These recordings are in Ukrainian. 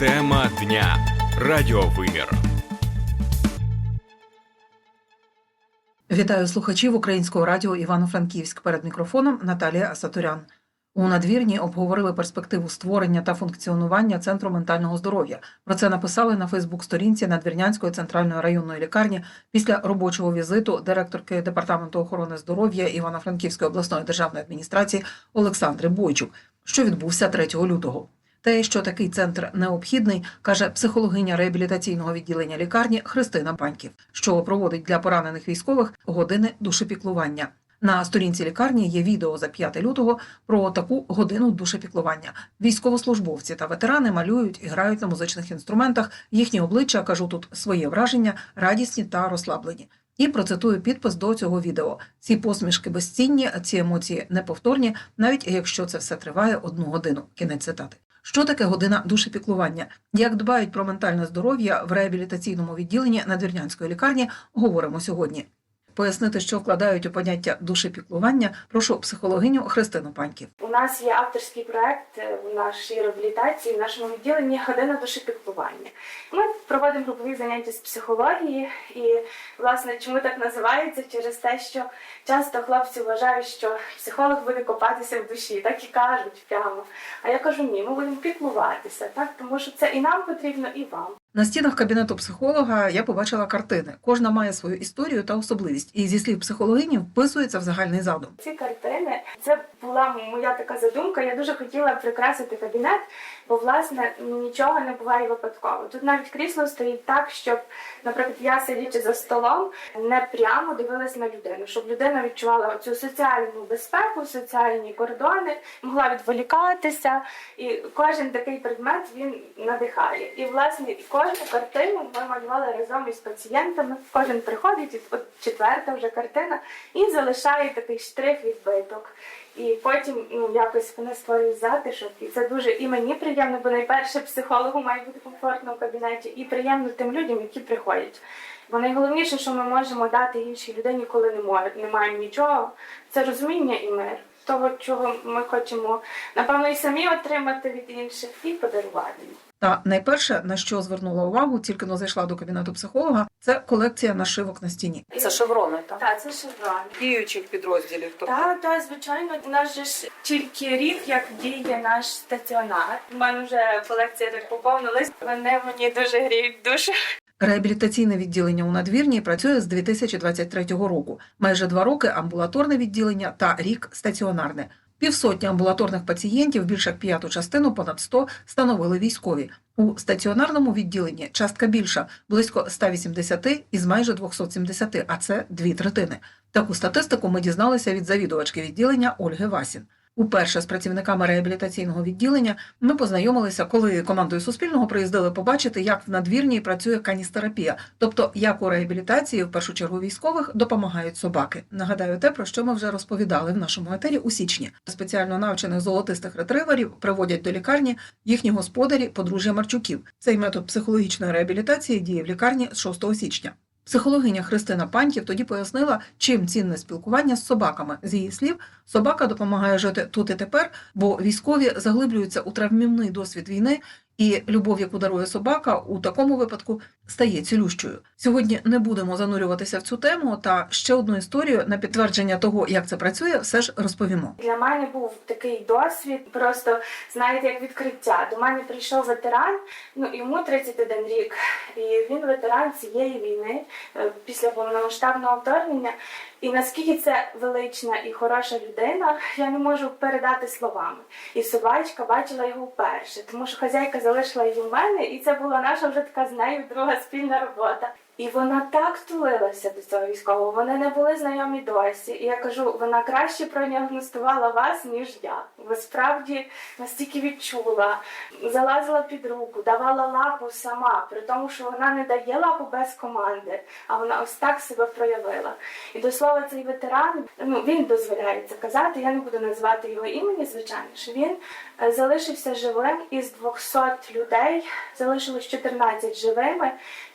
Тема дня. Радіовимір. Вітаю слухачів українського радіо Івано-Франківськ. Перед мікрофоном Наталія Асатурян. У надвірні обговорили перспективу створення та функціонування центру ментального здоров'я. Про це написали на Фейсбук-сторінці Надвірнянської центральної районної лікарні після робочого візиту директорки департаменту охорони здоров'я Івано-Франківської обласної державної адміністрації Олександри Бойчук, що відбувся 3 лютого. Те, що такий центр необхідний, каже психологиня реабілітаційного відділення лікарні Христина Паньків, що проводить для поранених військових години душепіклування. На сторінці лікарні є відео за 5 лютого про таку годину душепіклування. Військовослужбовці та ветерани малюють і грають на музичних інструментах. Їхні обличчя кажу тут своє враження, радісні та розслаблені. І процитую підпис до цього відео. Ці посмішки безцінні, ці емоції неповторні, навіть якщо це все триває одну годину. Кінець цитати. Що таке година душепіклування? Як дбають про ментальне здоров'я в реабілітаційному відділенні Надвірнянської лікарні, говоримо сьогодні. Пояснити, що вкладають у поняття душепіклування, прошу психологиню Христину Паньків. У нас є авторський проект е, в нашій реабілітації, в нашому відділенні година душепіклування. Ми проводимо групові заняття з психології, і власне чому так називається? Через те, що часто хлопці вважають, що психолог буде копатися в душі, так і кажуть прямо. А я кажу, ні, ми будемо піклуватися, так тому що це і нам потрібно, і вам. На стінах кабінету психолога я побачила картини. Кожна має свою історію та особливість, і зі слів психологині вписується в загальний задум. Ці картини це була моя така задумка. Я дуже хотіла прикрасити кабінет, бо власне нічого не буває випадково. Тут навіть крісло стоїть так, щоб, наприклад, я сидячи за столом, не прямо дивилась на людину, щоб людина відчувала цю соціальну безпеку, соціальні кордони, могла відволікатися. І кожен такий предмет він надихає. І власне кожну картину ми малювали разом із пацієнтами. Кожен приходить, і от четверта вже картина, і залишає такий штрих відбиток. І потім ну якось вони створюють затишок, і це дуже і мені приємно, бо найперше психологу має бути комфортно в кабінеті, і приємно тим людям, які приходять. Бо найголовніше, що ми можемо дати іншій людині, коли не немає нічого, це розуміння і мир. Того, чого ми хочемо, напевно, і самі отримати від інших, і подарувати. Та найперше, на що звернула увагу, тільки но зайшла до кабінету психолога, це колекція нашивок на стіні. Це шеврони, так? Так, це шеврон. Діючих підрозділів. Тобто Так, так, звичайно, у нас же ж тільки рік, як діє наш стаціонар. У мене вже колекція так поповнилась. Вони мені дуже гріють душу. Реабілітаційне відділення у надвірні працює з 2023 року. Майже два роки амбулаторне відділення та рік стаціонарне. Півсотні амбулаторних пацієнтів, більш як п'яту частину, понад 100, становили військові. У стаціонарному відділенні частка більша близько 180 із майже 270, а це дві третини. Таку статистику ми дізналися від завідувачки відділення Ольги Васін. Уперше з працівниками реабілітаційного відділення ми познайомилися, коли командою Суспільного приїздили побачити, як в надвірній працює каністерапія, тобто як у реабілітації, в першу чергу військових, допомагають собаки. Нагадаю те, про що ми вже розповідали в нашому етері у січні. Спеціально навчених золотистих ретриверів приводять до лікарні їхні господарі, подружжя Марчуків. Цей метод психологічної реабілітації діє в лікарні з 6 січня. Психологиня Христина Пантів тоді пояснила, чим цінне спілкування з собаками. З її слів, собака допомагає жити тут і тепер, бо військові заглиблюються у травмівний досвід війни, і любов, яку дарує собака, у такому випадку стає цілющою. Сьогодні не будемо занурюватися в цю тему. Та ще одну історію на підтвердження того, як це працює, все ж розповімо. Для мене був такий досвід, просто знаєте, як відкриття. До мене прийшов ветеран, ну йому 31 рік, і він ветеран цієї війни е, після повномасштабного вторгнення. І наскільки це велична і хороша людина, я не можу передати словами. І собачка бачила його вперше, тому що хазяйка залишила її в мене, і це була наша вже така з нею друга спільна робота. І вона так тулилася до цього військового. Вони не були знайомі досі. І я кажу, вона краще продіагностувала вас, ніж я. Бо справді настільки відчула, залазила під руку, давала лапу сама, при тому, що вона не дає лапу без команди, а вона ось так себе проявила. І до слова, цей ветеран, ну він дозволяє це казати. Я не буду назвати його імені, звичайно, що він е, залишився живим із 200 людей, залишилось 14 живими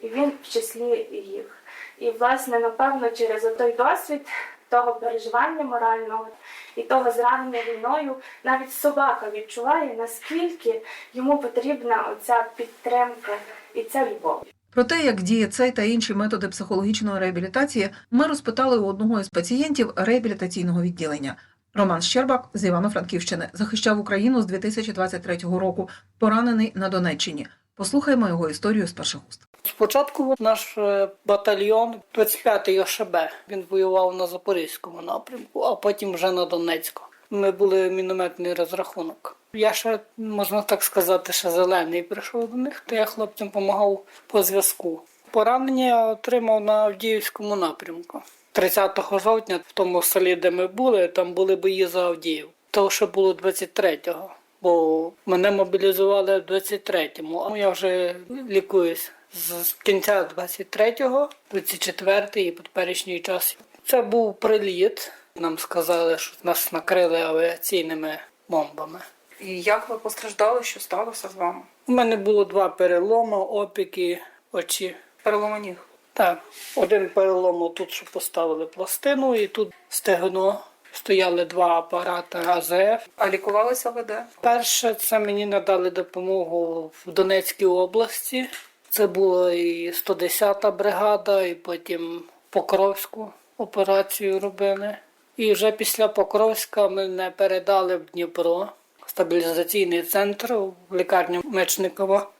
і він в числі їх. І, власне, напевно, через той досвід того переживання морального і того зранення війною, навіть собака відчуває, наскільки йому потрібна оця підтримка і ця любов. Про те, як діє цей та інші методи психологічної реабілітації, ми розпитали у одного із пацієнтів реабілітаційного відділення. Роман Щербак з Івано-Франківщини захищав Україну з 2023 року, поранений на Донеччині. Послухаймо його історію з перших уст. Спочатку наш е, батальйон 25-й ОШБ. Він воював на Запорізькому напрямку, а потім вже на Донецьку. Ми були мінометний розрахунок. Я ще, можна так сказати, ще зелений прийшов до них, то я хлопцям допомагав по зв'язку. Поранення я отримав на Авдіївському напрямку. 30 жовтня, в тому селі, де ми були, там були бої за Авдіїв. То ще було 23-го, бо мене мобілізували в 23-му, а я вже лікуюсь з кінця 23-го, 24-й і по теперішній час. Це був приліт. Нам сказали, що нас накрили авіаційними бомбами. І як ви постраждали, що сталося з вами? У мене було два переломи, опіки, очі. Перелома ніг. Так, один перелом тут, що поставили пластину, і тут стегно. Стояли два апарати АЗФ. А лікувалися ви де? Перше, це мені надали допомогу в Донецькій області. Це була і 110-та бригада, і потім Покровську операцію робили. І вже після Покровська мене передали в Дніпро, стабілізаційний центр в лікарню Мечникова.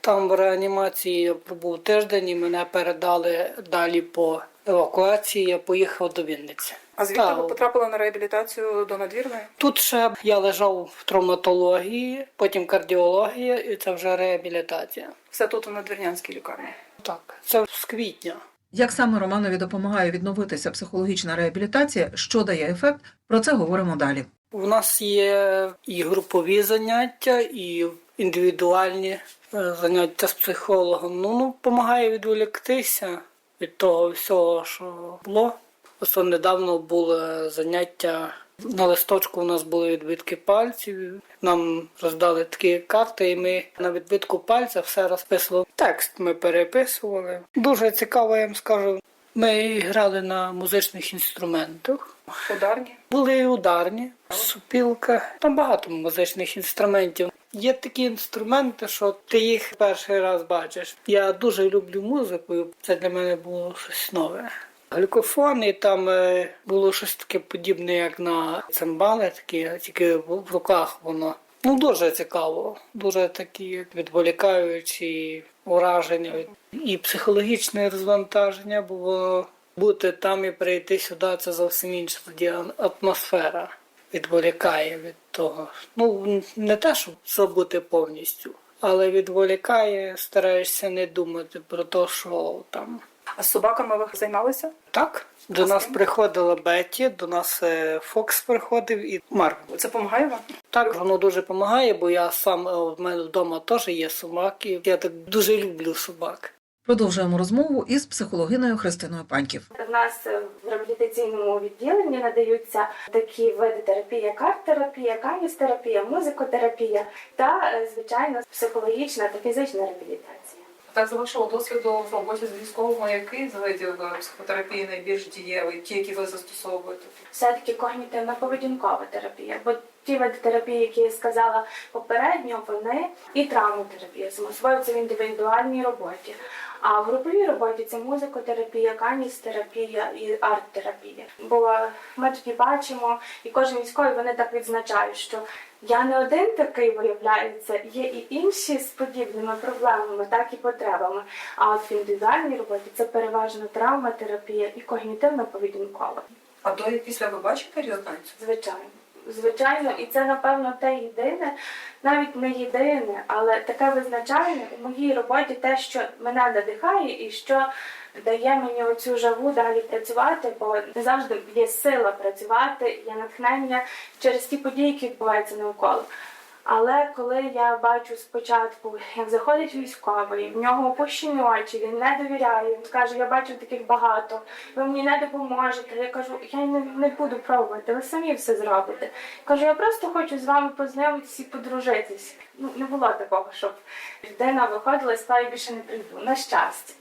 Там в реанімації я пробув тиждень і мене передали далі по евакуації. Я поїхав до Вінниці. А звідти Так. ви потрапили на реабілітацію до надвірної? Тут ще я лежав в травматології, потім кардіологія, і це вже реабілітація. Все тут у надвірнянській лікарні. Так, це з квітня. Як саме Романові допомагає відновитися психологічна реабілітація, що дає ефект, про це говоримо далі. У нас є і групові заняття, і індивідуальні е, заняття з психологом. Ну, ну допомагає відволіктися від того всього, що було. Ось недавно було заняття. На листочку у нас були відбитки пальців. Нам роздали такі карти, і ми на відбитку пальця все розписували. Текст ми переписували. Дуже цікаво, я вам скажу. Ми грали на музичних інструментах. Ударні. Були ударні, супілка. Там багато музичних інструментів. Є такі інструменти, що ти їх перший раз бачиш. Я дуже люблю музику, це для мене було щось нове. Глюкофон, і там е, було щось таке подібне, як на цимбали, такі, тільки в в руках воно. Ну, дуже цікаво, дуже такі відволікаючі ураження і психологічне розвантаження, бо бути там і прийти сюди це зовсім інша тоді атмосфера. Відволікає від того. Ну, не те, щоб забути повністю, але відволікає, стараєшся не думати про те, що там. А з собаками ви займалися? Так, до А нас приходила Бетті, до нас е, Фокс приходив і Марк. Це допомагає вам? Так, воно дуже допомагає, бо я сам е, в мене вдома теж є собаки. Я так дуже люблю собак. Продовжуємо розмову із психологиною Христиною Паньків. В нас в реабілітаційному відділенні надаються такі види терапії, як арт-терапія, каністерапія, музикотерапія та, е, звичайно, психологічна та фізична реабілітація. Так, з вашого досвіду в роботі з військовими, який з видів е, психотерапії найбільш дієвий, ті, які ви застосовуєте? все-таки когнітивно-поведінкова терапія. Бо ті види терапії, які я сказала попередньо, вони і травмотерапія, собою це в індивідуальній роботі. А в груповій роботі це музикотерапія, каністерапія і арт-терапія. Бо ми тоді бачимо, і кожен військовий вони так відзначають, що я не один такий виявляється, є і інші з подібними проблемами, так і потребами. А от в індивідуальній роботі це переважно травматерапія і когнітивно-поведінкова. А до і після ви бачите різницю? Звичайно. Звичайно, і це напевно те єдине, навіть не єдине, але таке визначальне у моїй роботі те, що мене надихає і що дає мені оцю жаву далі працювати, бо не завжди є сила працювати, є натхнення через ті події, які відбуваються навколо. Але коли я бачу спочатку, як заходить військовий, в нього опущені очі, він не довіряє, він каже, я бачу таких багато, ви мені не допоможете. Я кажу, я не, не буду пробувати, ви самі все зробите. Кажу, я просто хочу з вами познайомитися і подружитись. Ну, не було такого, щоб людина виходила і сказала, більше не прийду. На щастя.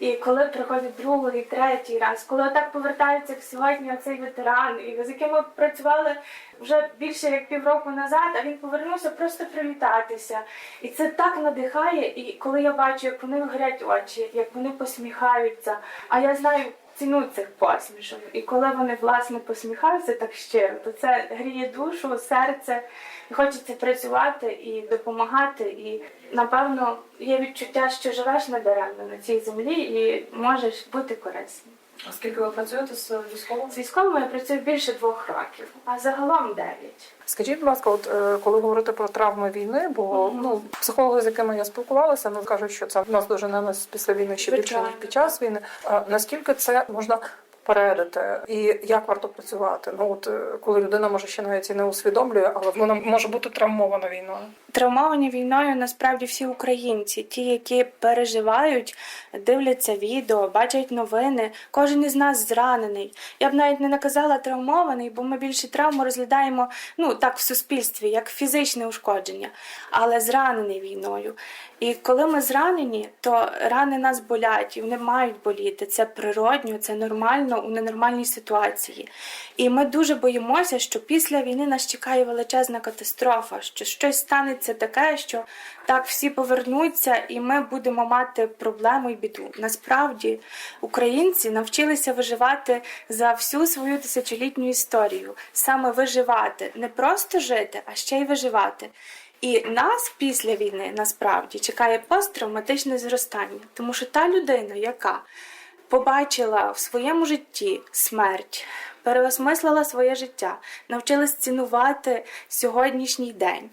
І коли приходить другий, третій раз, коли отак повертається сьогодні оцей ветеран, і з яким ми працювали вже більше як півроку назад, а він повернувся просто привітатися. І це так надихає. І коли я бачу, як вони горять очі, як вони посміхаються, а я знаю ціну цих посмішок. І коли вони власне посміхаються так щиро, то це гріє душу, серце, і хочеться працювати і допомагати. І напевно є відчуття, що живеш недаремно на цій землі і можеш бути корисним. А скільки ви працюєте з військовими? З військовими я працюю більше двох років, а загалом дев'ять. Скажіть, будь ласка, от е, коли говорити про травми війни, бо ну психологи, з якими я спілкувалася, ну кажуть, що це в нас дуже не нас після війни ще більше ніж Звичайно. під час війни. А наскільки це можна попередити, і як варто працювати? Ну от е, коли людина може ще навіть і не усвідомлює, але вона може бути травмована війною. Травмовані війною насправді всі українці, ті, які переживають, дивляться відео, бачать новини. Кожен із нас зранений. Я б навіть не наказала травмований, бо ми більше травму розглядаємо ну так в суспільстві, як фізичне ушкодження, але зранений війною. І коли ми зранені, то рани нас болять, і вони мають боліти. Це природньо, це нормально у ненормальній ситуації. І ми дуже боїмося, що після війни нас чекає величезна катастрофа, що щось станеться таке, що так всі повернуться, і ми будемо мати проблему і біду. Насправді українці навчилися виживати за всю свою тисячолітню історію, саме виживати, не просто жити, а ще й виживати. І нас після війни насправді чекає посттравматичне зростання, тому що та людина, яка побачила в своєму житті смерть, переосмислила своє життя, навчилась цінувати сьогоднішній день.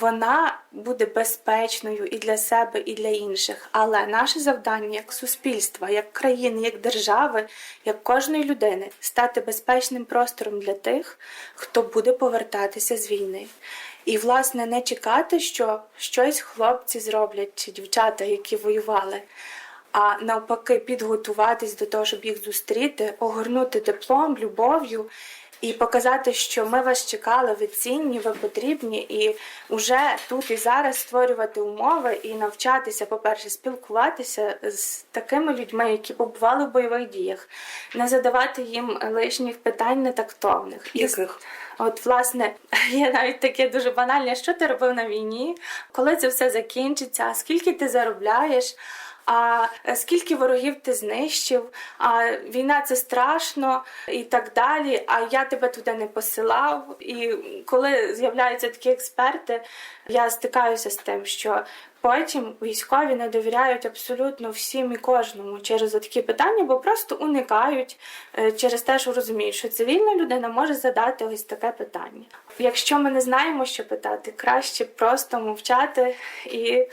Вона буде безпечною і для себе, і для інших. Але наше завдання як суспільства, як країни, як держави, як кожної людини стати безпечним простором для тих, хто буде повертатися з війни. І, власне, не чекати, що щось хлопці зроблять чи дівчата, які воювали, а навпаки, підготуватись до того, щоб їх зустріти, огорнути теплом, любов'ю і показати, що ми вас чекали, ви цінні, ви потрібні, і вже тут і зараз створювати умови і навчатися, по-перше, спілкуватися з такими людьми, які побували в бойових діях, не задавати їм лишніх питань нетактовних. Яких? От, власне, є навіть таке дуже банальне, що ти робив на війні, коли це все закінчиться, скільки ти заробляєш, а скільки ворогів ти знищив, а війна це страшно і так далі. А я тебе туди не посилав. І коли з'являються такі експерти, я стикаюся з тим, що потім військові не довіряють абсолютно всім і кожному через такі питання, бо просто уникають е, через те, що розуміють, що цивільна людина може задати ось таке питання. Якщо ми не знаємо, що питати, краще просто мовчати. І е,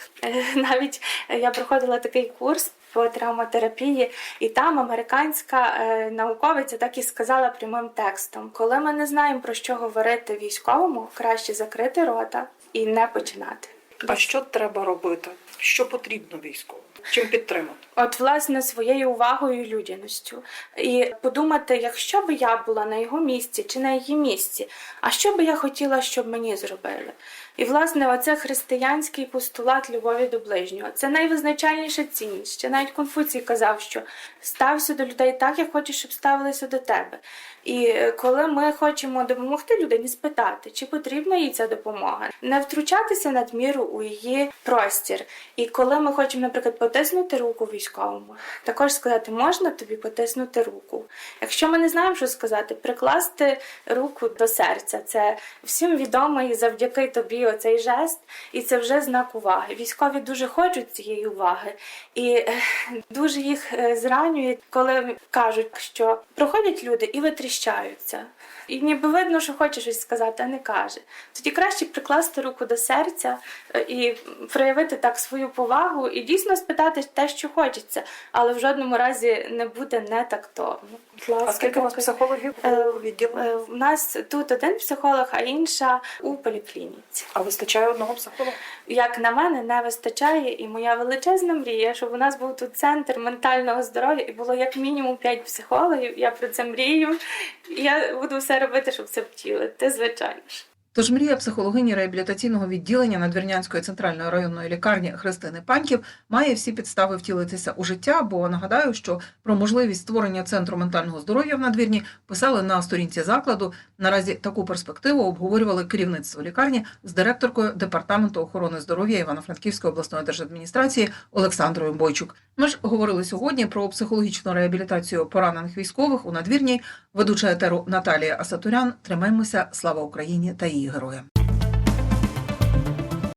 навіть я проходила такий курс. По травматерапії, і там американська е, науковиця так і сказала прямим текстом: коли ми не знаємо про що говорити військовому, краще закрити рота і не починати. А що треба робити? Що потрібно військовим? Чим підтримати? От, власне, своєю увагою і людяністю. І подумати, якщо би я була на його місці чи на її місці, а що би я хотіла, щоб мені зробили? І, власне, оце християнський постулат любові до ближнього. Це найвизначальніша цінність. Ще навіть Конфуцій казав, що стався до людей так, як хочеш, щоб ставилися до тебе. І е, коли ми хочемо допомогти людині, спитати, чи потрібна їй ця допомога, не втручатися надміру у її простір. І коли ми хочемо, наприклад, потиснути руку військовому, також сказати, можна тобі потиснути руку. Якщо ми не знаємо, що сказати, прикласти руку до серця. Це всім відомий завдяки тобі оцей жест, і це вже знак уваги. Військові дуже хочуть цієї уваги, і е, дуже їх е, зранює, коли кажуть, що проходять люди і витріщаються. І ніби видно, що хоче щось сказати, а не каже. Тоді краще прикласти руку до серця е, і проявити так свою повагу і дійсно спитати те, що хочеться, але в жодному разі не буде нетактовно. А скільки у вас психологів Е, у? Е, У нас тут один психолог, а інша у поліклініці. А вистачає одного психолога? Як на мене, не вистачає, і моя величезна мрія, щоб у нас був тут центр ментального здоров'я і було як мінімум 5 психологів. Я про це мрію. Я буду робити, щоб це втілити, звичайно ж. Тож мрія психологині реабілітаційного відділення Надвірнянської центральної районної лікарні Христини Паньків має всі підстави втілитися у життя. Бо нагадаю, що про можливість створення центру ментального здоров'я в надвірні писали на сторінці закладу. Наразі таку перспективу обговорювали керівництво лікарні з директоркою департаменту охорони здоров'я Івано-Франківської обласної держадміністрації Олександрою Бойчук. Ми ж говорили сьогодні про психологічну реабілітацію поранених військових у надвірній. Ведуча етеру Наталія Асатурян. Тримаємося. Слава Україні та її героям.